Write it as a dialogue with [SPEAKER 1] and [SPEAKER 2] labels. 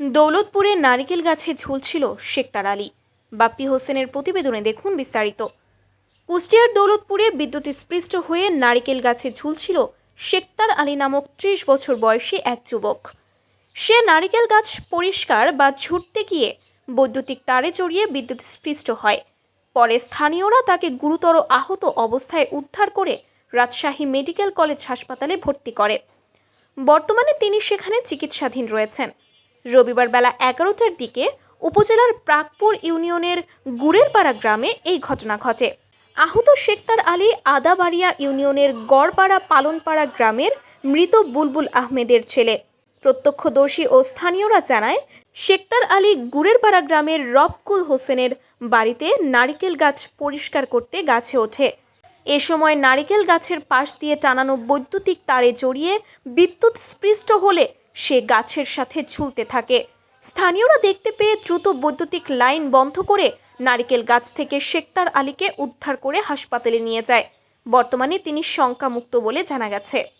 [SPEAKER 1] দৌলতপুরে নারিকেল গাছে ঝুলছিল শেখতার আলী। বাপ্পি হোসেনের প্রতিবেদনে দেখুন বিস্তারিত। কুষ্টিয়ার দৌলতপুরে বিদ্যুৎ স্পৃষ্ট হয়ে নারিকেল গাছে ঝুলছিল শেখতার আলী নামক ত্রিশ বছর বয়সী এক যুবক। সে নারিকেল গাছ পরিষ্কার বা ছুটতে গিয়ে বৈদ্যুতিক তারে জড়িয়ে বিদ্যুৎ স্পৃষ্ট হয়। পরে স্থানীয়রা তাকে গুরুতর আহত অবস্থায় উদ্ধার করে রাজশাহী মেডিকেল কলেজ হাসপাতালে ভর্তি করে। বর্তমানে তিনি সেখানে চিকিৎসাধীন রয়েছেন। রবিবার বেলা এগারোটার দিকে উপজেলার প্রাকপুর ইউনিয়নের গুড়েরপাড়া গ্রামে এই ঘটনা ঘটে। আহত শেখতার আলী আদাবাড়িয়া ইউনিয়নের গড়পাড়া পালনপাড়া গ্রামের মৃত বুলবুল আহমেদের ছেলে। প্রত্যক্ষদর্শী ও স্থানীয়রা জানায়, শেখতার আলী গুড়েরপাড়া গ্রামের রবকুল হোসেনের বাড়িতে নারিকেল গাছ পরিষ্কার করতে গাছে ওঠে। এ সময় নারিকেল গাছের পাশ দিয়ে টানানো বৈদ্যুতিক তারে জড়িয়ে বিদ্যুৎ স্পৃষ্ট হলে সে গাছের সাথে ঝুলতে থাকে। স্থানীয়রা দেখতে পেয়ে দ্রুত বৈদ্যুতিক লাইন বন্ধ করে নারিকেল গাছ থেকে শেখতার আলীকে উদ্ধার করে হাসপাতালে নিয়ে যায়। বর্তমানে তিনি শঙ্কামুক্ত বলে জানা গেছে।